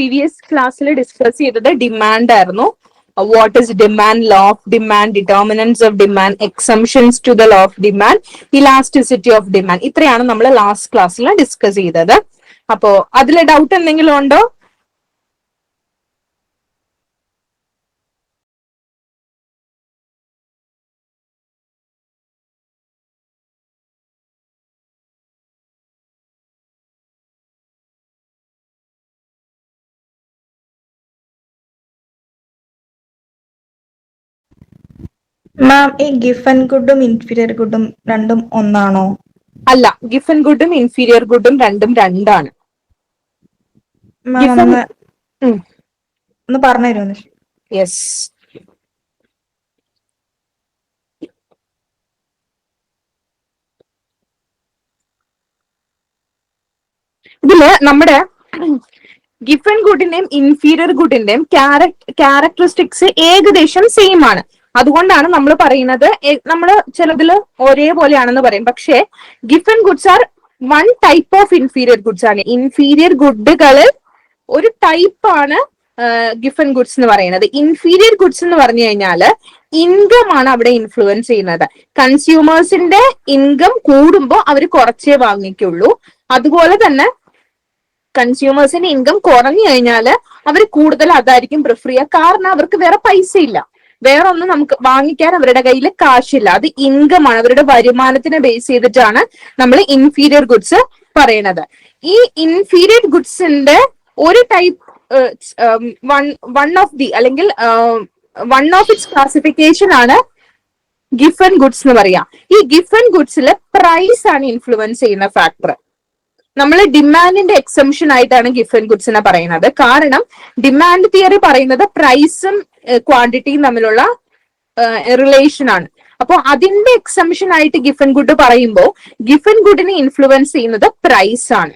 Previous ക്ലാസ്സിൽ discuss ചെയ്തത് demand ആയിരുന്നു. What is demand law of demand determinants of demand exemptions to the law of demand elasticity of demand ഇത്രയാണ് നമ്മൾ last ക്ലാസ്സിൽ discuss ചെയ്തത്. അപ്പോ അതിൽ ഡൗട്ട് എന്തെങ്കിലും ഉണ്ടോ? മാം ഈ ഗിഫൻ ഗുഡും ഇൻഫീരിയർ ഗുഡും രണ്ടും ഒന്നാണോ? അല്ല ഗിഫൻ ഗുഡും ഇൻഫീരിയർ ഗുഡും രണ്ടും രണ്ടാണ്. ഒന്ന്. പറഞ്ഞു യെസ് ഇതിൽ നമ്മുടെ ഗിഫൻ ഗുഡിന്റെയും ഇൻഫീരിയർ ഗുഡിന്റെയും ക്യാരക്ടറിസ്റ്റിക്സ് ഏകദേശം സെയിം ആണ്. അതുകൊണ്ടാണ് നമ്മൾ പറയുന്നത് നമ്മൾ ചിലതിൽ ഒരേപോലെയാണെന്ന് പറയും. പക്ഷേ Giffen goods are one type of inferior goods ആണ്. ഇൻഫീരിയർ ഗുഡുകളിൽ ഒരു ടൈപ്പ് ആണ് ഗിഫൻ ഗുഡ്സ് എന്ന് പറയുന്നത്. ഇൻഫീരിയർ ഗുഡ്സ് എന്ന് പറഞ്ഞു കഴിഞ്ഞാൽ ഇൻകം ആണ് അവിടെ ഇൻഫ്ലുവൻസ് ചെയ്യുന്നത്. കൺസ്യൂമേഴ്സിന്റെ ഇൻകം കൂടുമ്പോൾ അവർ കുറച്ചേ വാങ്ങിക്കുള്ളൂ. അതുപോലെ തന്നെ കൺസ്യൂമേഴ്സിന്റെ ഇൻകം കുറഞ്ഞു കഴിഞ്ഞാൽ അവർ കൂടുതൽ അതായിരിക്കും പ്രിഫർ ചെയ്യുക. കാരണം അവർക്ക് വേറെ പൈസ ഇല്ല വേറെ ഒന്നും നമുക്ക് വാങ്ങിക്കാൻ അവരുടെ കയ്യിൽ കാശില്ല. അത് ഇൻകം ആണ്. അവരുടെ വരുമാനത്തിനെ ബേസ് ചെയ്തിട്ടാണ് നമ്മൾ ഇൻഫീരിയർ ഗുഡ്സ് പറയണത് ഈ ഇൻഫീരിയർ ഗുഡ്സിന്റെ ഒരു type one one of the അല്ലെങ്കിൽ വൺ ഓഫ് ഇറ്റ്സ് ക്ലാസിഫിക്കേഷൻ ആണ് ഗിഫൻ ഗുഡ്സ് എന്ന് പറയാം. ഈ ഗിഫൻ ഗുഡ്സിൽ പ്രൈസ് ആണ് ഇൻഫ്ലുവൻസ് ചെയ്യുന്ന ഫാക്ടർ നമ്മൾ ഡിമാൻഡിന്റെ എക്സംഷൻ ആയിട്ടാണ് ഗിഫൻ ഗുഡ്സിനെ പറയുന്നത്. കാരണം ഡിമാൻഡ് തിയറി പറയുന്നത് പ്രൈസും ക്വാണ്ടിറ്റിയും തമ്മിലുള്ള റിലേഷൻ ആണ്. അപ്പോൾ അതിന്റെ എക്സംഷൻ ആയിട്ട് ഗിഫൻ ഗുഡ് പറയുമ്പോൾ ഗിഫൻ ഗുഡിനെ ഇൻഫ്ലുവൻസ് ചെയ്യുന്നത് പ്രൈസ് ആണ്.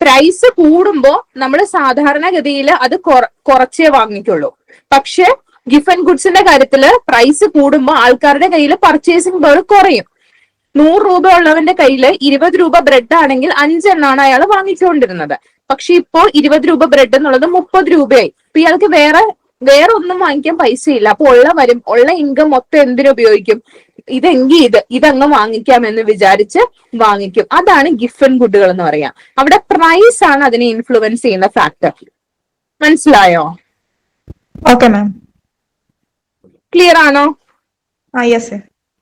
പ്രൈസ് കൂടുമ്പോൾ നമ്മൾ സാധാരണഗതിയിൽ അത് കുറച്ചേ വാങ്ങിക്കുള്ളൂ. പക്ഷെ ഗിഫൻ ഗുഡ്സിന്റെ കാര്യത്തിൽ പ്രൈസ് കൂടുമ്പോൾ ആൾക്കാരുടെ കയ്യിൽ പർച്ചേസിംഗ് പവർ കുറയും. നൂറ് രൂപ ഉള്ളവന്റെ കയ്യിൽ ഇരുപത് രൂപ ബ്രെഡ് ആണെങ്കിൽ അഞ്ചെണ്ണാണ് അയാൾ വാങ്ങിച്ചുകൊണ്ടിരുന്നത് പക്ഷെ ഇപ്പോൾ ഇരുപത് രൂപ ബ്രെഡ് എന്നുള്ളത് മുപ്പത് രൂപയായി. ഇപ്പൊ ഇയാൾക്ക് വേറെ വേറെ ഒന്നും വാങ്ങിക്കാൻ പൈസ ഇല്ല അപ്പൊ ഉള്ള വരും ഉള്ള ഇൻകം മൊത്തം എന്തിനു ഉപയോഗിക്കും? ഇതെങ്കിൽ ഇത് ഇതങ്ങ് വാങ്ങിക്കാം എന്ന് വിചാരിച്ച് വാങ്ങിക്കും. അതാണ് ഗിഫൻ ഗുഡുകൾ എന്ന് പറയാം. അവിടെ പ്രൈസ് ആണ് അതിനെ ഇൻഫ്ലുവൻസ് ചെയ്യുന്ന ഫാക്ടർ മനസ്സിലായോ? ഓക്കെ മാം ക്ലിയർ ആണോ?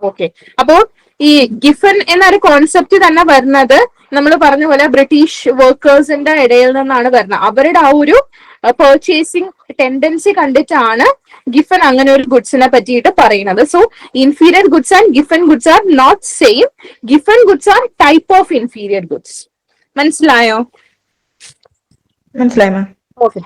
ഓക്കെ അപ്പോ ഈ ഗിഫൻ എന്നൊരു കോൺസെപ്റ്റ് തന്നെ വരുന്നത് നമ്മൾ പറഞ്ഞ പോലെ ബ്രിട്ടീഷ് വർക്കേഴ്സിന്റെ ഇടയിൽ നിന്നാണ് വരുന്നത്. അവരുടെ ആ ഒരു പെർച്ചേസിങ് ടെൻഡൻസി കണ്ടിട്ടാണ് ഗിഫൻ അങ്ങനെ ഒരു ഗുഡ്സിനെ പറ്റിയിട്ട് പറയുന്നത്. So inferior goods and Giffen goods are not same Giffen goods are type of inferior goods മനസ്സിലായോ? മനസ്സിലായോ ഓക്കെ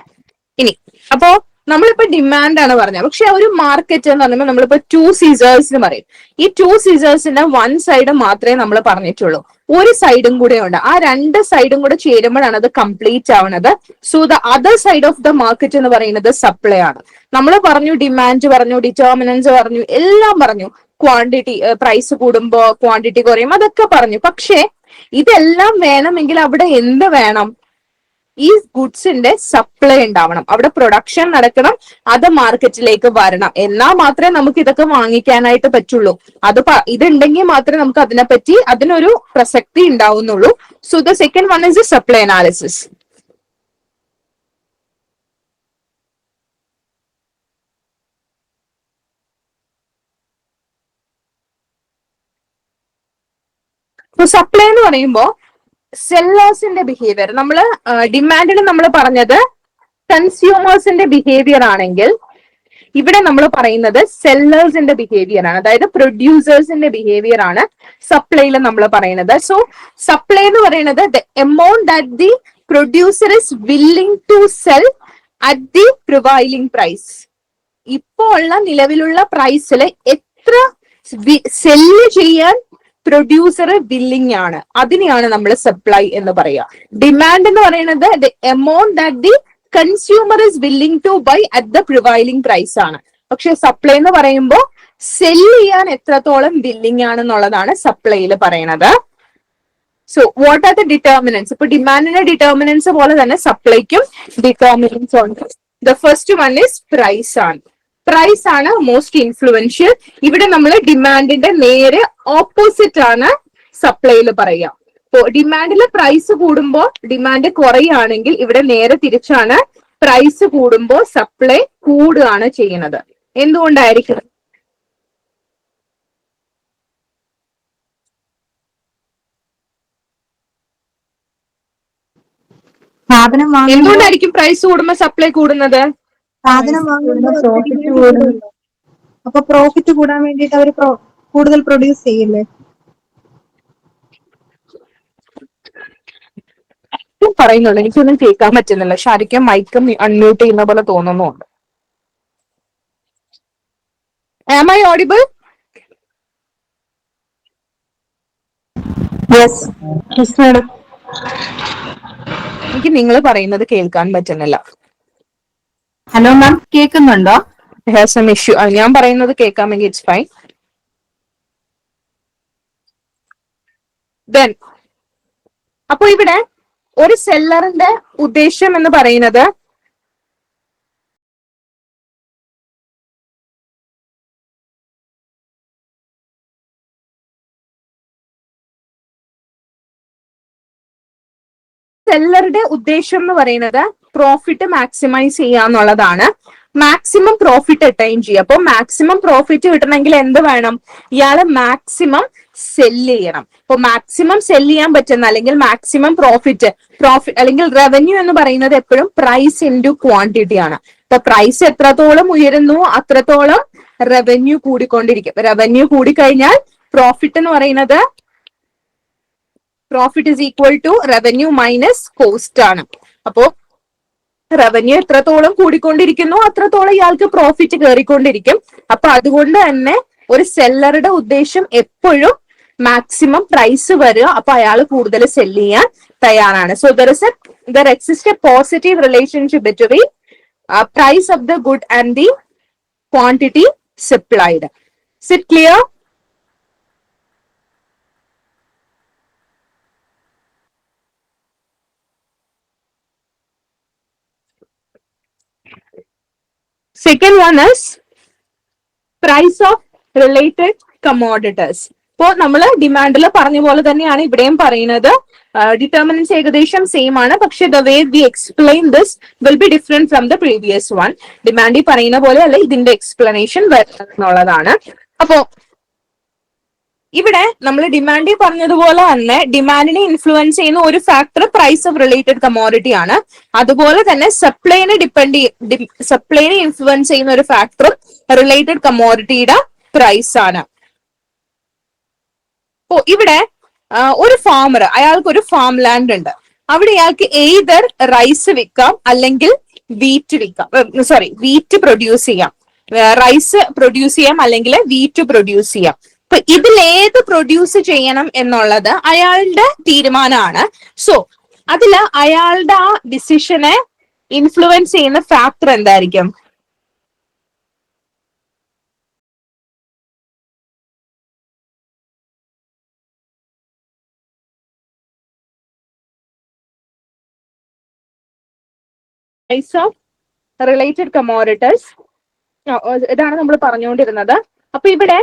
ഇനി അപ്പോ നമ്മളിപ്പോ ഡിമാൻഡ് ആണ് പറഞ്ഞത് പക്ഷെ ഒരു മാർക്കറ്റ് എന്ന് പറയുമ്പോൾ നമ്മളിപ്പോ ടു സീസേഴ്സ് എന്ന് പറയും. ഈ ടു സീസേഴ്സിന്റെ വൺ സൈഡ് മാത്രമേ നമ്മൾ പറഞ്ഞിട്ടുള്ളൂ. ഒരു സൈഡും കൂടെ ഉണ്ട്. ആ രണ്ട് സൈഡും കൂടെ ചേരുമ്പോഴാണ് അത് കംപ്ലീറ്റ് ആവുന്നത്. So the other side of the market എന്ന് പറയുന്നത് സപ്ലൈ ആണ്. നമ്മൾ പറഞ്ഞു ഡിമാൻഡ് പറഞ്ഞു ഡിറ്റർമിനൻസ് പറഞ്ഞു എല്ലാം പറഞ്ഞു. ക്വാണ്ടിറ്റി പ്രൈസ് കൂടുമ്പോ ക്വാണ്ടിറ്റി കുറയും. അതൊക്കെ പറഞ്ഞു. പക്ഷേ ഇതെല്ലാം വേണമെങ്കിൽ അവിടെ എന്ത് വേണം? ഈ ഗുഡ്സിന്റെ സപ്ലൈ ഉണ്ടാവണം. അവിടെ പ്രൊഡക്ഷൻ നടക്കണം. അത് മാർക്കറ്റിലേക്ക് വരണം. എന്നാൽ മാത്രമേ നമുക്ക് ഇതൊക്കെ വാങ്ങിക്കാനായിട്ട് പറ്റുള്ളൂ. അത് ഇതുണ്ടെങ്കിൽ മാത്രമേ നമുക്ക് അതിനെപ്പറ്റി അതിനൊരു പ്രസക്തി ഉണ്ടാവുന്നുള്ളൂ. So the second one is supply analysis supply എന്ന് പറയുമ്പോൾ സെല്ലേഴ്സിന്റെ ബിഹേവിയർ നമ്മൾ ഡിമാൻഡിൽ നമ്മൾ പറഞ്ഞത് കൺസ്യൂമേഴ്സിന്റെ ബിഹേവിയർ ആണെങ്കിൽ ഇവിടെ നമ്മൾ പറയുന്നത് സെല്ലേഴ്സിന്റെ ബിഹേവിയർ ആണ്. അതായത് പ്രൊഡ്യൂസേഴ്സിന്റെ ബിഹേവിയർ ആണ് സപ്ലൈയിൽ നമ്മൾ പറയുന്നത്. സോ സപ്ലൈ എന്ന് പറയുന്നത് the amount that the producer is willing to sell at the prevailing price ഇപ്പോ ഉള്ള നിലവിലുള്ള പ്രൈസിൽ എത്ര സെല്ല് ചെയ്യാൻ പ്രൊഡ്യൂസർ വില്ലിംഗ് ആണ്. അതിനെയാണ് നമ്മൾ സപ്ലൈ എന്ന് പറയുക ഡിമാൻഡ് എന്ന് പറയുന്നത് the amount that the consumer is willing to buy at the prevailing price ആണ്. പക്ഷെ സപ്ലൈ എന്ന് പറയുമ്പോൾ സെൽ ചെയ്യാൻ എത്രത്തോളം ബില്ലിംഗ് ആണെന്നുള്ളതാണ് സപ്ലൈയിൽ പറയുന്നത് so what are the determinants ഇപ്പൊ ഡിമാൻഡിന്റെ ഡിറ്റർമിനൻസ് പോലെ തന്നെ സപ്ലൈക്കും ഡിറ്റർമിനൻസ് ഉണ്ട്. The first one is price ആണ്. പ്രൈസ് ആണ് മോസ്റ്റ് ഇൻഫ്ലുവൻഷ്യൽ ഇവിടെ നമ്മൾ ഡിമാൻഡിന്റെ നേരെ ഓപ്പോസിറ്റ് ആണ് സപ്ലൈയിൽ പറയുക. ഇപ്പോ ഡിമാൻഡിലെ പ്രൈസ് കൂടുമ്പോൾ ഡിമാൻഡ് കുറയുകയാണെങ്കിൽ ഇവിടെ നേരെ തിരിച്ചാണ് പ്രൈസ് കൂടുമ്പോൾ സപ്ലൈ കൂടുകയാണ് ചെയ്യുന്നത്. എന്തുകൊണ്ടായിരിക്കും? എന്തുകൊണ്ടായിരിക്കും പ്രൈസ് കൂടുമ്പോൾ സപ്ലൈ കൂടുന്നത്? സാധനം വാങ്ങുമ്പോൾ അപ്പൊ പ്രോഫിറ്റ് കൂടാൻ വേണ്ടിട്ട് അവർ കൂടുതൽ പ്രൊഡ്യൂസ് ചെയ്യില്ലേ? ഞാൻ പറയുന്നുള്ളൂ എനിക്കൊന്നും കേൾക്കാൻ പറ്റുന്നില്ല. ശരിക്കും മൈക്കും അൺമ്യൂട്ട് ചെയ്യുന്ന പോലെ തോന്നുന്നുണ്ട്. ആം ഐ ഓഡിബിൾ എനിക്ക് നിങ്ങൾ പറയുന്നത് കേൾക്കാൻ പറ്റുന്നില്ല. ഹലോ മാം കേൾക്കുന്നുണ്ടോ ഇഷ്യൂ ഞാൻ പറയുന്നത് കേൾക്കാമെങ്കിൽ ഇറ്റ്സ് ഫൈൻ ദെൻ അപ്പൊ ഇവിടെ ഒരു സെല്ലറിന്റെ ഉദ്ദേശം എന്ന് പറയുന്നത് സെല്ലറുടെ ഉദ്ദേശം എന്ന് പറയുന്നത് പ്രോഫിറ്റ് മാക്സിമൈസ് ചെയ്യുക എന്നുള്ളതാണ് മാക്സിമം പ്രോഫിറ്റ് അറ്റൈൻ ചെയ്യുക. അപ്പൊ മാക്സിമം പ്രോഫിറ്റ് കിട്ടണമെങ്കിൽ എന്ത് വേണം? ഇയാൾ മാക്സിമം സെല്ല് ചെയ്യണം. അപ്പൊ മാക്സിമം സെല്ല് ചെയ്യാൻ പറ്റുന്ന അല്ലെങ്കിൽ മാക്സിമം പ്രോഫിറ്റ് പ്രോഫിറ്റ് അല്ലെങ്കിൽ റവന്യൂ എന്ന് പറയുന്നത് എപ്പോഴും പ്രൈസ് ഇന്റു ക്വാണ്ടിറ്റി ആണ്. ഇപ്പൊ പ്രൈസ് എത്രത്തോളം ഉയരുന്നു അത്രത്തോളം റവന്യൂ കൂടിക്കൊണ്ടിരിക്കും. റവന്യൂ കൂടിക്കഴിഞ്ഞാൽ പ്രോഫിറ്റ് എന്ന് പറയുന്നത് profit is equal to revenue minus cost ആണ്. അപ്പോ റവന്യൂ എത്രത്തോളം കൂടിക്കൊണ്ടിരിക്കുന്നു അത്രത്തോളം ഇയാൾക്ക് പ്രോഫിറ്റ് കയറിക്കൊണ്ടിരിക്കും അപ്പൊ അതുകൊണ്ട് തന്നെ ഒരു സെല്ലറുടെ ഉദ്ദേശം എപ്പോഴും മാക്സിമം പ്രൈസ് വരിക അപ്പൊ അയാൾ കൂടുതൽ സെൽ ചെയ്യാൻ തയ്യാറാണ്. So there is a there exist a positive relationship between price of the good and the quantity supplied sit clear second one is price of related commodities ഇപ്പോ നമ്മൾ ഡിമാൻഡിൽ പറഞ്ഞ പോലെ തന്നെയാണ് ഇവിടെയും പറയുന്നത്. ഡിറ്റർമിനൻസ് ഏകദേശം സെയിം ആണ്. പക്ഷെ the way we explain this will be different from the previous one ഡിമാൻഡിൽ പറയുന്ന പോലെ അല്ല ഇതിന്റെ എക്സ്പ്ലനേഷൻ എന്നുള്ളതാണ്. അപ്പോ ഇവിടെ നമ്മൾ ഡിമാൻഡിൽ പറഞ്ഞതുപോലെ തന്നെ ഡിമാൻഡിനെ ഇൻഫ്ലുവൻസ് ചെയ്യുന്ന ഒരു factor price of related commodity ആണ്. അതുപോലെ തന്നെ സപ്ലൈനെ ഡിപ്പെൻഡ് സപ്ലൈനെ ഇൻഫ്ലുവൻസ് ചെയ്യുന്ന ഒരു ഫാക്ടറും റിലേറ്റഡ് കമോഡിറ്റിയുടെ പ്രൈസ് ആണ്. ഇവിടെ ഒരു ഫാമർ അയാൾക്ക് ഒരു ഫാം ലാൻഡ് ഉണ്ട്. അവിടെ അയാൾക്ക് എയ്തർ റൈസ് വിൽക്കാം അല്ലെങ്കിൽ വീറ്റ് വിൽക്കാം സോറി വീറ്റ് പ്രൊഡ്യൂസ് ചെയ്യാം. റൈസ് പ്രൊഡ്യൂസ് ചെയ്യാം അല്ലെങ്കിൽ വീറ്റ് പ്രൊഡ്യൂസ് ചെയ്യാം. അപ്പൊ ഇതിൽ ഏത് പ്രൊഡ്യൂസ് ചെയ്യണം എന്നുള്ളത് അയാളുടെ തീരുമാനമാണ്. സോ അതിൽ അയാളുടെ ആ ഡിസിഷനെ ഇൻഫ്ലുവൻസ് ചെയ്യുന്ന ഫാക്ടർ എന്തായിരിക്കും? പ്രൈസ് ഓഫ് റിലേറ്റഡ് കമോഡിറ്റീസ് ഇതാണ് നമ്മൾ പറഞ്ഞുകൊണ്ടിരുന്നത്. അപ്പൊ ഇവിടെ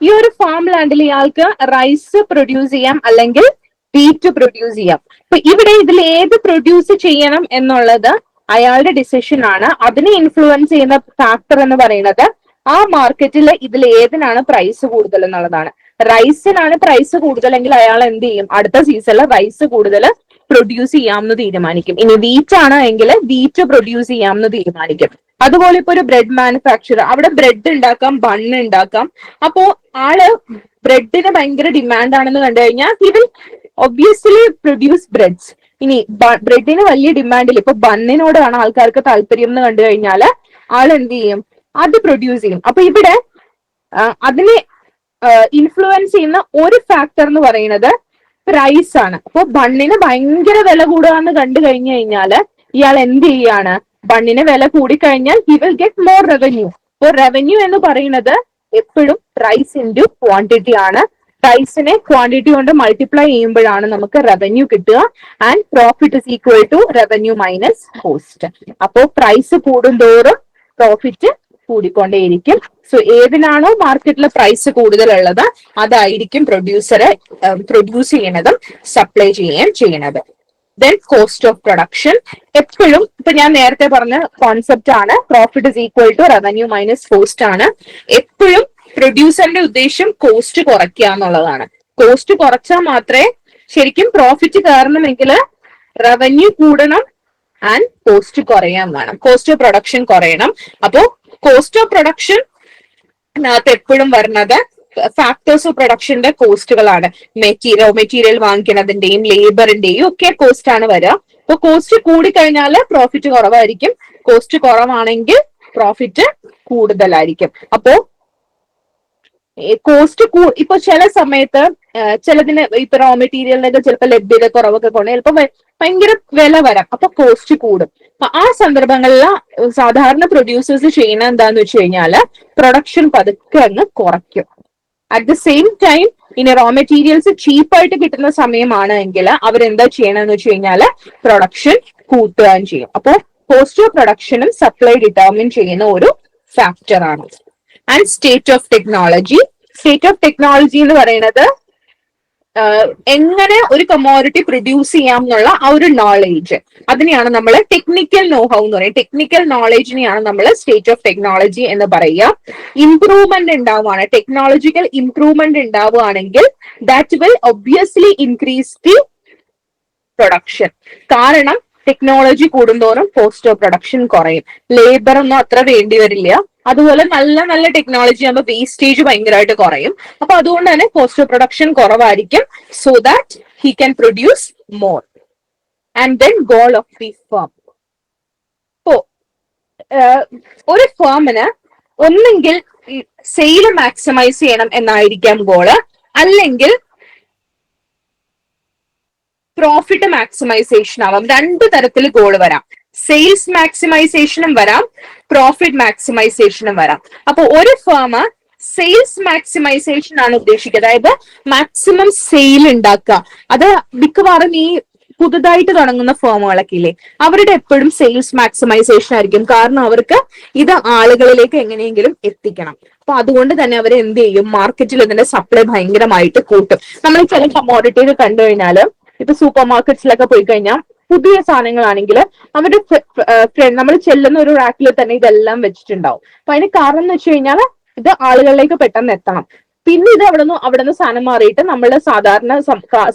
ഈ ഒരു ഫാം ലാൻഡിൽ ഇയാൾക്ക് റൈസ് പ്രൊഡ്യൂസ് ചെയ്യാം അല്ലെങ്കിൽ വീറ്റ് പ്രൊഡ്യൂസ് ചെയ്യാം. അപ്പൊ ഇവിടെ ഇതിൽ ഏത് പ്രൊഡ്യൂസ് ചെയ്യണം എന്നുള്ളത് അയാളുടെ ഡിസിഷൻ ആണ്. അതിനെ ഇൻഫ്ലുവൻസ് ചെയ്യുന്ന ഫാക്ടർ എന്ന് പറയുന്നത് ആ മാർക്കറ്റിൽ ഇതിൽ ഏതിനാണ് പ്രൈസ് കൂടുതൽ എന്നുള്ളതാണ്. റൈസിനാണ് പ്രൈസ് കൂടുതലെങ്കിൽ അയാൾ എന്ത് ചെയ്യും? അടുത്ത സീസണിൽ റൈസ് കൂടുതൽ പ്രൊഡ്യൂസ് ചെയ്യാമെന്ന് തീരുമാനിക്കും. ഇനി വീറ്റ് ആണ് എങ്കിൽ വീറ്റ് പ്രൊഡ്യൂസ് ചെയ്യാമെന്ന് തീരുമാനിക്കും. അതുപോലെ ഇപ്പൊ ഒരു ബ്രെഡ് മാനുഫാക്ചർ അവിടെ ബ്രെഡ് ഉണ്ടാക്കാം ബണ്ണ് ഉണ്ടാക്കാം. അപ്പോ ആൾ ബ്രെഡിന് ഭയങ്കര ഡിമാൻഡ് ആണെന്ന് കണ്ടു കഴിഞ്ഞാൽ he will obviously produce breads ഇനി ബ്രെഡിന് വലിയ ഡിമാൻഡിൽ ഇപ്പൊ ബണ്ണിനോടാണ് ആൾക്കാർക്ക് താല്പര്യം എന്ന് കണ്ടു കഴിഞ്ഞാൽ ആൾ എന്ത് ചെയ്യും? അത് പ്രൊഡ്യൂസ് ചെയ്യും. അപ്പൊ ഇവിടെ അതിനെ ഇൻഫ്ലുവൻസ് ചെയ്യുന്ന ഒരു ഫാക്ടർ എന്ന് പറയുന്നത് പ്രൈസ് ആണ്. അപ്പൊ ബണ്ണിന് ഭയങ്കര വില കൂടുകയെന്ന് കണ്ടു കഴിഞ്ഞു കഴിഞ്ഞാൽ ഇയാൾ എന്ത് ചെയ്യാണ്? ബണ്ണിന് വില കൂടിക്കഴിഞ്ഞാൽ he will get more revenue അപ്പൊ റവന്യൂ എന്ന് പറയുന്നത് എപ്പോഴും പ്രൈസ് ഇന്റു ക്വാണ്ടിറ്റി ആണ്. പ്രൈസിനെ ക്വാണ്ടിറ്റി കൊണ്ട് മൾട്ടിപ്ലൈ ചെയ്യുമ്പോഴാണ് നമുക്ക് റവന്യൂ കിട്ടുക. And profit is equal to revenue minus cost അപ്പോ പ്രൈസ് കൂടുന്തോറും പ്രോഫിറ്റ് കൂടിക്കൊണ്ടേയിരിക്കും. സോ ഏതിനാണോ മാർക്കറ്റിലെ പ്രൈസ് കൂടുതലുള്ളത് അതായിരിക്കും പ്രൊഡ്യൂസറെ പ്രൊഡ്യൂസ് ചെയ്യണതും സപ്ലൈ ചെയ്യുകയും ചെയ്യണത്. ദെൻ കോസ്റ്റ് ഓഫ് പ്രൊഡക്ഷൻ എപ്പോഴും ഇപ്പൊ ഞാൻ നേരത്തെ പറഞ്ഞ കോൺസെപ്റ്റ് ആണ് profit is equal to revenue minus cost ആണ്. എപ്പോഴും പ്രൊഡ്യൂസറിന്റെ ഉദ്ദേശം കോസ്റ്റ് കുറയ്ക്കുക എന്നുള്ളതാണ്. കോസ്റ്റ് കുറച്ചാൽ മാത്രമേ ശരിക്കും പ്രോഫിറ്റ് കയറണമെങ്കിൽ റവന്യൂ കൂടണം ആൻഡ് കോസ്റ്റ് കുറയാൻ വേണം. കോസ്റ്റ് ഓഫ് പ്രൊഡക്ഷൻ കുറയണം. അപ്പോ കോസ്റ്റ് ഓഫ് പ്രൊഡക്ഷൻ എപ്പോഴും വരുന്നത് ഫാക്ടേഴ്സ് ഓഫ് പ്രൊഡക്ഷന്റെ കോസ്റ്റുകളാണ് മെറ്റീരിയൽ മെറ്റീരിയൽ വാങ്ങിക്കുന്നതിന്റെയും ലേബറിന്റെയും ഒക്കെ കോസ്റ്റ് ആണ് വരിക. അപ്പൊ കോസ്റ്റ് കൂടിക്കഴിഞ്ഞാൽ പ്രോഫിറ്റ് കുറവായിരിക്കും. കോസ്റ്റ് കുറവാണെങ്കിൽ പ്രോഫിറ്റ് കൂടുതലായിരിക്കും. അപ്പോ കോസ്റ്റ് കൂ ഇപ്പൊ ചില സമയത്ത് ചിലതിന് ഇപ്പൊ റോ മെറ്റീരിയലിനൊക്കെ ചിലപ്പോൾ ലഭ്യത കുറവൊക്കെ കൊണ്ട് ചിലപ്പോൾ ഭയങ്കര വില വരാം. അപ്പൊ കോസ്റ്റ് കൂടും. അപ്പൊ ആ സന്ദർഭങ്ങളിൽ സാധാരണ പ്രൊഡ്യൂസേഴ്സ് ചെയ്യുന്ന എന്താന്ന് വെച്ച് കഴിഞ്ഞാൽ പ്രൊഡക്ഷൻ പതുക്കെ അങ്ങ് കുറയ്ക്കും. അറ്റ് ദ സെയിം ടൈം ഇനി റോ മെറ്റീരിയൽസ് ചീപ്പായിട്ട് കിട്ടുന്ന സമയമാണ് എങ്കിൽ അവരെന്താ ചെയ്യണമെന്ന് വെച്ച് കഴിഞ്ഞാൽ പ്രൊഡക്ഷൻ കൂട്ടുകയും ചെയ്യും. അപ്പോ കോസ്റ്റ് ഓഫ് പ്രൊഡക്ഷനും സപ്ലൈ ഡിറ്റർമിൻ ചെയ്യുന്ന ഒരു ഫാക്ടറാണ് and state of technology state of technology എന്ന് പറയുന്നത് എങ്ങനെ ഒരു കമോഡിറ്റി പ്രൊഡ്യൂസ് ചെയ്യാം എന്നുള്ള ആ ഒരു നോളേജ് അതിനെയാണ് നമ്മൾ ടെക്നിക്കൽ നോഹൗ എന്ന് പറയുന്നത് ടെക്നിക്കൽ നോളേജിനെയാണ് നമ്മൾ സ്റ്റേറ്റ് ഓഫ് ടെക്നോളജി എന്ന് പറയുക. ഇംപ്രൂവ്മെന്റ് ഉണ്ടാവുകയാണ്. ടെക്നോളജിക്കൽ ഇംപ്രൂവ്മെന്റ് ഉണ്ടാവുകയാണെങ്കിൽ that will obviously increase the production കാരണം ടെക്നോളജി കൂടുന്തോറും കോസ്റ്റ് ഓഫ് പ്രൊഡക്ഷൻ കുറയും. ലേബർ ഒന്നും അത്ര വേണ്ടി വരില്ല. അതുപോലെ നല്ല നല്ല ടെക്നോളജി ആകുമ്പോൾ വേസ്റ്റേജ് ഭയങ്കരമായിട്ട് കുറയും. അപ്പൊ അതുകൊണ്ട് തന്നെ കോസ്റ്റ് ഓഫ് പ്രൊഡക്ഷൻ കുറവായിരിക്കും so that he can produce more and then goal of the firm ഇപ്പോ ഒരു ഫേമിന് ഒന്നെങ്കിൽ സെയിൽ മാക്സിമൈസ് ചെയ്യണം എന്നായിരിക്കാം ഗോൾ അല്ലെങ്കിൽ പ്രോഫിറ്റ് മാക്സിമൈസേഷൻ ആവാം. രണ്ട് തരത്തിൽ ഗോൾ വരാം. സെയിൽസ് മാക്സിമൈസേഷനും വരാം പ്രോഫിറ്റ് മാക്സിമൈസേഷനും വരാം. അപ്പൊ ഒരു ഫേം സെയിൽസ് മാക്സിമൈസേഷൻ ആണ് ഉദ്ദേശിക്കുന്നത് അതായത് മാക്സിമം സെയിൽ ഉണ്ടാക്കുക. അത് മിക്കവാറും ഈ പുതുതായിട്ട് തുടങ്ങുന്ന ഫേമുകളൊക്കെ ഇല്ലേ അവരുടെ എപ്പോഴും സെയിൽസ് മാക്സിമൈസേഷൻ ആയിരിക്കും. കാരണം അവർക്ക് ഇത് ആളുകളിലേക്ക് എങ്ങനെയെങ്കിലും എത്തിക്കണം. അപ്പൊ അതുകൊണ്ട് തന്നെ അവർ എന്ത് ചെയ്യും മാർക്കറ്റിൽ ഇതിന്റെ സപ്ലൈ ഭയങ്കരമായിട്ട് കൂട്ടും. നമ്മൾ ചില കമോഡിറ്റികൾ കണ്ടു കഴിഞ്ഞാൽ ഇപ്പൊ സൂപ്പർ മാർക്കറ്റ്സിലൊക്കെ പോയി കഴിഞ്ഞാൽ പുതിയ സാധനങ്ങളാണെങ്കിൽ അവരുടെ ഫ്രണ്ട് നമ്മൾ ചെല്ലുന്ന ഒരു റാക്കിൽ തന്നെ ഇതെല്ലാം വെച്ചിട്ടുണ്ടാവും. അപ്പൊ അതിന് കാരണം എന്ന് വെച്ച് കഴിഞ്ഞാൽ ഇത് ആളുകളിലേക്ക് പെട്ടെന്ന് എത്തണം. പിന്നെ ഇത് അവിടെ നിന്ന് അവിടെ നിന്ന് സാധനം മാറിയിട്ട് നമ്മൾ സാധാരണ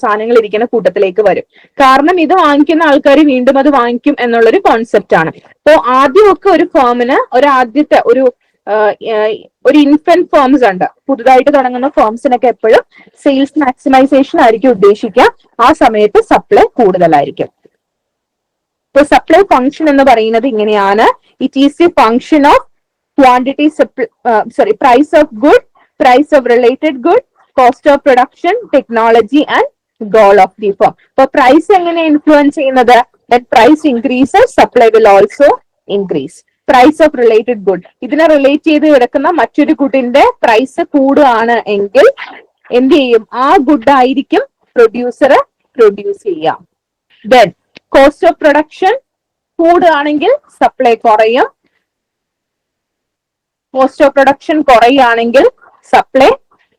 സാധനങ്ങൾ ഇരിക്കുന്ന കൂട്ടത്തിലേക്ക് വരും. കാരണം ഇത് വാങ്ങിക്കുന്ന ആൾക്കാർ വീണ്ടും അത് വാങ്ങിക്കും എന്നുള്ളൊരു കോൺസെപ്റ്റ് ആണ്. അപ്പോ ആദ്യമൊക്കെ ഒരു ഫേമിന് ഒരു ആദ്യത്തെ ഒരു ഒരു ഇൻഫന്റ് ഫേംസ് ഉണ്ട്. പുതുതായിട്ട് തുടങ്ങുന്ന ഫേംസിനൊക്കെ എപ്പോഴും സെയിൽസ് മാക്സിമൈസേഷൻ ആയിരിക്കും ഉദ്ദേശിക്കുക. ആ സമയത്ത് സപ്ലൈ കൂടുതലായിരിക്കും. ഇപ്പൊ സപ്ലൈ ഫംഗ്ഷൻ എന്ന് പറയുന്നത് ഇങ്ങനെയാണ്. It is a function of quantity sorry price of good price of related good cost of production technology and goal of the firm അപ്പൊ പ്രൈസ് എങ്ങനെ ഇൻഫ്ലുവൻസ് ചെയ്യുന്നത്? Price increase supply will also increase price of related good ഇതിനെ relate ചെയ്ത് കിടക്കുന്ന മറ്റൊരു ഗുഡിന്റെ price കൂടുകയാണ് എങ്കിൽ എന്ത് ചെയ്യും? ആ ഗുഡ് ആയിരിക്കും പ്രൊഡ്യൂസർ പ്രൊഡ്യൂസ് ചെയ്യാം. ദെൻ കോസ്റ്റ് ഓഫ് പ്രൊഡക്ഷൻ കൂടുകയാണെങ്കിൽ സപ്ലൈ കുറയും. കോസ്റ്റ് ഓഫ് പ്രൊഡക്ഷൻ കുറയുകയാണെങ്കിൽ സപ്ലൈ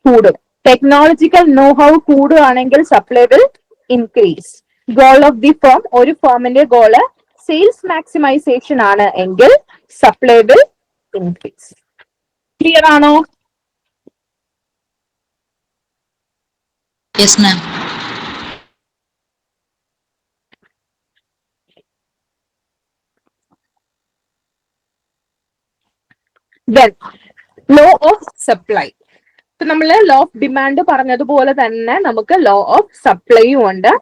കൂടും. Technological know how കൂടുകയാണെങ്കിൽ supply will increase goal of the firm ഒരു ഫേമിന്റെ ഗോൾ സെയിൽസ് മാക്സിമൈസേഷൻ ആണ് എങ്കിൽ സപ്ലൈ വിൽ ഇൻക്രീസ് ക്ലിയർ ആണോ? Yes, ma'am. Then law of supply ഇപ്പൊ നമ്മൾ ലോ ഓഫ് ഡിമാൻഡ് പറഞ്ഞതുപോലെ തന്നെ നമുക്ക് ലോ ഓഫ് സപ്ലൈയും ഉണ്ട്.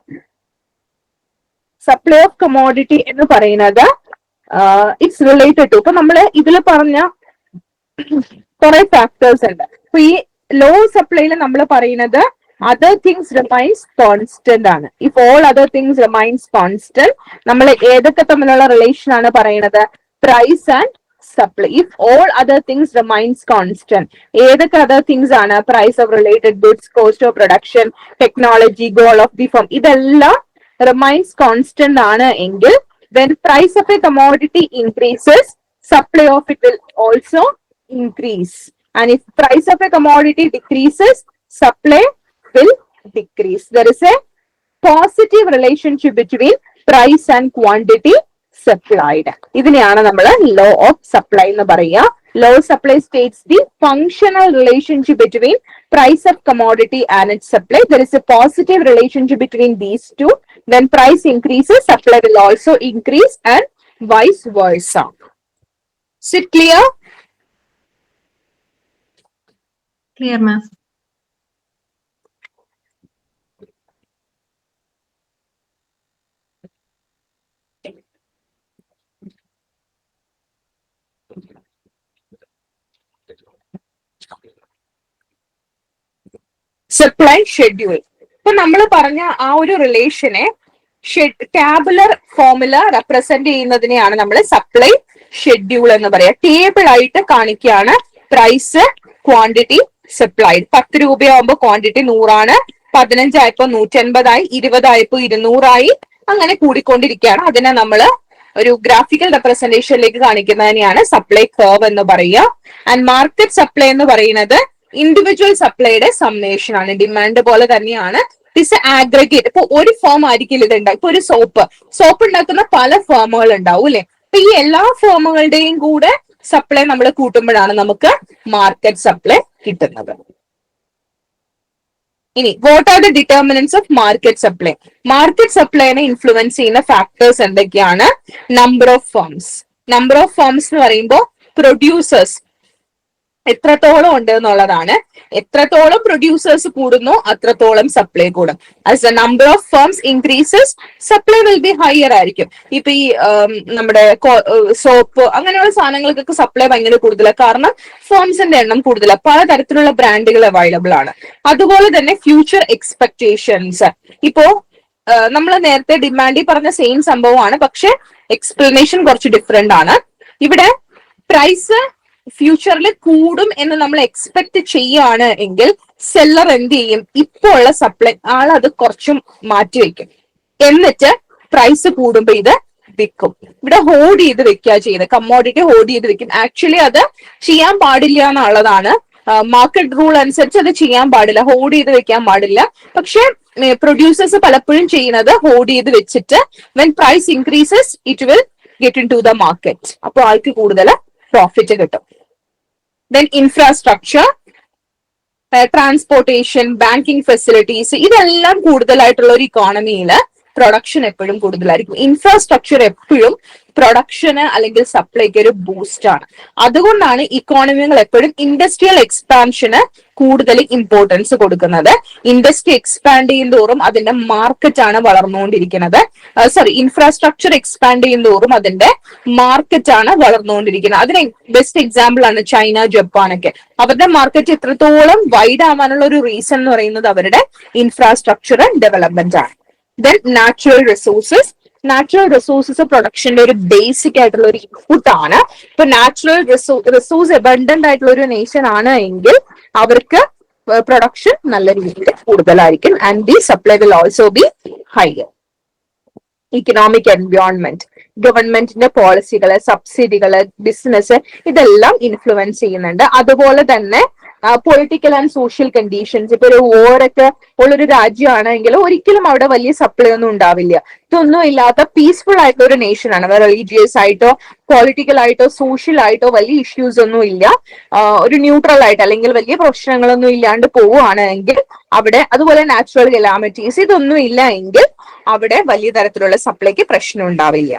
സപ്ലൈ ഓഫ് കമോഡിറ്റി എന്ന് പറയുന്നത് ഇറ്റ്സ് റിലേറ്റഡ് ടു ഇപ്പൊ നമ്മൾ ഇതിൽ പറഞ്ഞ കുറെ ഫാക്ടേഴ്സ് ഉണ്ട്. അപ്പൊ ഈ ലോ സപ്ലൈയിൽ നമ്മൾ പറയുന്നത് അതർ തിങ്സ് റിമൈൻസ് കോൺസ്റ്റന്റ് ആണ്. If all other things remains constant നമ്മൾ ഏതൊക്കെ തമ്മിലുള്ള റിലേഷൻ ആണ് പറയുന്നത് price and supply if all other things remains constant ഏതൊക്കെ അതർ തിങ്സ് ആണ്? Price of related goods cost of production technology goal of the firm ഇതെല്ലാം remains constant ആണ് എങ്കിൽ when price of a commodity increases supply of it will also increase and if price of a commodity decreases supply will decrease there is a positive relationship between price and quantity supplied ഇതിനെയാണ് നമ്മൾ law of supply എന്ന് പറയുക Law supply states the functional relationship between price of commodity and its supply. There is a positive relationship between these two. When price increases, supply will also increase and vice versa. Is it clear? Clear, ma'am. Supply schedule ഇപ്പൊ നമ്മൾ പറഞ്ഞ ആ ഒരു റിലേഷനെ tabular formula represent ചെയ്യുന്നതിനെയാണ് നമ്മൾ supply schedule എന്ന് പറയാ. ടേബിൾ ആയിട്ട് കാണിക്കുകയാണ് പ്രൈസ് ക്വാണ്ടിറ്റി സപ്ലൈ പത്ത് രൂപയാകുമ്പോൾ ക്വാണ്ടിറ്റി നൂറാണ്. പതിനഞ്ചായപ്പോ നൂറ്റൻപതായി ഇരുപതായപ്പോ ഇരുന്നൂറായി. അങ്ങനെ കൂടിക്കൊണ്ടിരിക്കുകയാണ്. അതിനെ നമ്മൾ ഒരു ഗ്രാഫിക്കൽ റെപ്രസെന്റേഷനിലേക്ക് കാണിക്കുന്നതിനെയാണ് സപ്ലൈ കർവ് എന്ന് പറയുക. ആൻഡ് മാർക്കറ്റ് സപ്ലൈ എന്ന് പറയുന്നത് ഇൻഡിവിജ്വൽ സപ്ലൈയുടെ സമ്മേഷൻ ആണ് ഡിമാൻഡ് പോലെ തന്നെയാണ്. ദിസ് ആഗ്രഗേറ്റ് ഇപ്പൊ ഒരു ഫോം ആയിരിക്കില്ല ഇത് ഉണ്ടാവും ഇപ്പൊ ഒരു സോപ്പ് സോപ്പ് ഉണ്ടാക്കുന്ന പല ഫോമുകൾ ഉണ്ടാവും അല്ലെ? അപ്പൊ ഈ എല്ലാ ഫോമുകളുടെയും കൂടെ സപ്ലൈ നമ്മൾ കൂട്ടുമ്പോഴാണ് നമുക്ക് മാർക്കറ്റ് സപ്ലൈ കിട്ടുന്നത്. ഇനി what are the determinants of market supply market സപ്ലൈനെ influence ചെയ്യുന്ന ഫാക്ടേഴ്സ് എന്തൊക്കെയാണ്? Number of firms number of firms എന്ന് പറയുമ്പോൾ പ്രൊഡ്യൂസേഴ്സ് എത്രത്തോളം ഉണ്ട് എന്നുള്ളതാണ് എത്രത്തോളം പ്രൊഡ്യൂസേഴ്സ് കൂടുന്നു അത്രത്തോളം സപ്ലൈ കൂടും. As the number of firms increases supply will be higher ആയിരിക്കും. ഇപ്പൊ ഈ നമ്മുടെ സോപ്പ് അങ്ങനെയുള്ള സാധനങ്ങൾക്കൊക്കെ സപ്ലൈ ഭയങ്കര കൂടുതലാണ് കാരണം ഫേംസിന്റെ എണ്ണം കൂടുതലാണ് പലതരത്തിലുള്ള ബ്രാൻഡുകൾ അവൈലബിൾ ആണ്. അതുപോലെ തന്നെ ഫ്യൂച്ചർ എക്സ്പെക്ടേഷൻസ് ഇപ്പോ നമ്മൾ നേരത്തെ ഡിമാൻഡിൽ പറഞ്ഞ സെയിം സംഭവമാണ്. പക്ഷെ എക്സ്പ്ലനേഷൻ കുറച്ച് ഡിഫറെന്റ് ആണ്. ഇവിടെ പ്രൈസ് ഫ്യൂച്ചറിൽ കൂടും എന്ന് നമ്മൾ എക്സ്പെക്ട് ചെയ്യാണ് എങ്കിൽ സെല്ലർ എന്ത് ചെയ്യും? ഇപ്പോൾ ഉള്ള സപ്ലൈ ആൾ അത് കുറച്ചും മാറ്റിവെക്കും എന്നിട്ട് പ്രൈസ് കൂടുമ്പോ ഇത് വിൽക്കും. ഇവിടെ ഹോൾഡ് ചെയ്ത് വെക്കുക ചെയ്യുന്നത് കമ്മോഡിറ്റി ഹോൾഡ് ചെയ്ത് വെക്കും. ആക്ച്വലി അത് ചെയ്യാൻ പാടില്ല എന്നുള്ളതാണ്. മാർക്കറ്റ് റൂൾ അനുസരിച്ച് അത് ചെയ്യാൻ പാടില്ല. ഹോൾഡ് ചെയ്ത് വെക്കാൻ പാടില്ല. പക്ഷെ പ്രൊഡ്യൂസേഴ്സ് പലപ്പോഴും ചെയ്യുന്നത് ഹോൾഡ് ചെയ്ത് വെച്ചിട്ട് when price increases it will get into the market അപ്പോൾ ആൾക്ക് കൂടുതൽ പ്രോഫിറ്റ് കിട്ടും. Then infrastructure transportation banking facilities ഇതെല്ലാം കൂടുതലായിട്ടുള്ള ഒരു ഇക്കോണമിയിൽ പ്രൊഡക്ഷൻ എപ്പോഴും കൂടുതലായിരിക്കും. ഇൻഫ്രാസ്ട്രക്ചർ എപ്പോഴും പ്രൊഡക്ഷന് അല്ലെങ്കിൽ സപ്ലൈക്ക് ഒരു ബൂസ്റ്റ് ആണ്. അതുകൊണ്ടാണ് ഇക്കോണമികൾ എപ്പോഴും ഇൻഡസ്ട്രിയൽ എക്സ്പാൻഷന് കൂടുതൽ ഇമ്പോർട്ടൻസ് കൊടുക്കുന്നത്. ഇൻഡസ്ട്രി എക്സ്പാൻഡ് ചെയ്യുന്തോറും അതിന്റെ മാർക്കറ്റ് ആണ് വളർന്നുകൊണ്ടിരിക്കുന്നത്. സോറി ഇൻഫ്രാസ്ട്രക്ചർ എക്സ്പാൻഡ് ചെയ്യുന്തോറും അതിന്റെ മാർക്കറ്റ് ആണ് വളർന്നുകൊണ്ടിരിക്കുന്നത്. അതിന് ബെസ്റ്റ് എക്സാമ്പിൾ ആണ് ചൈന ജപ്പാൻ ഒക്കെ. അവരുടെ മാർക്കറ്റ് എത്രത്തോളം വൈഡ് ആവാനുള്ള ഒരു റീസൺ എന്ന് പറയുന്നത് അവരുടെ ഇൻഫ്രാസ്ട്രക്ചർ ഡെവലപ്മെന്റ് ആണ്. Then natural resources natural resources പ്രൊഡക്ഷന്റെ ഒരു ബേസിക് ആയിട്ടുള്ള ഒരു ഇൻപുട്ട് ആണ്. ഇപ്പൊ നാച്ചുറൽ റിസോഴ്സ് അബണ്ടന്റ് ആയിട്ടുള്ള ഒരു നേഷൻ ആണ് എങ്കിൽ അവർക്ക് പ്രൊഡക്ഷൻ നല്ല രീതിയിൽ കൂടുതലായിരിക്കും. And the supply will also be higher economic environment ഗവൺമെന്റിന്റെ പോളിസികൾ സബ്സിഡികൾ ബിസിനസ് ഇതെല്ലാം ഇൻഫ്ലുവൻസ് ചെയ്യുന്നുണ്ട്. അതുപോലെ തന്നെ പൊളിറ്റിക്കൽ ആൻഡ് സോഷ്യൽ കണ്ടീഷൻസ് ഇപ്പൊ ഒരു വോറൊക്കെ ഉള്ളൊരു രാജ്യമാണെങ്കിൽ ഒരിക്കലും അവിടെ വലിയ സപ്ലൈ ഒന്നും ഉണ്ടാവില്ല. ഇതൊന്നും ഇല്ലാത്ത പീസ്ഫുൾ ആയിട്ടുള്ള ഒരു നേഷൻ ആണ്. റിലീജിയസ് ആയിട്ടോ പൊളിറ്റിക്കൽ ആയിട്ടോ സോഷ്യൽ ആയിട്ടോ വലിയ ഇഷ്യൂസ് ഒന്നും ഇല്ല. ഒരു ന്യൂട്രൽ ആയിട്ട് അല്ലെങ്കിൽ വലിയ പ്രശ്നങ്ങളൊന്നും ഇല്ലാണ്ട് പോവുകയാണെങ്കിൽ അവിടെ അതുപോലെ നാച്ചുറൽ കലാമിറ്റീസ് ഇതൊന്നും ഇല്ല എങ്കിൽ അവിടെ വലിയ തരത്തിലുള്ള സപ്ലൈക്ക് പ്രശ്നം ഉണ്ടാവില്ല.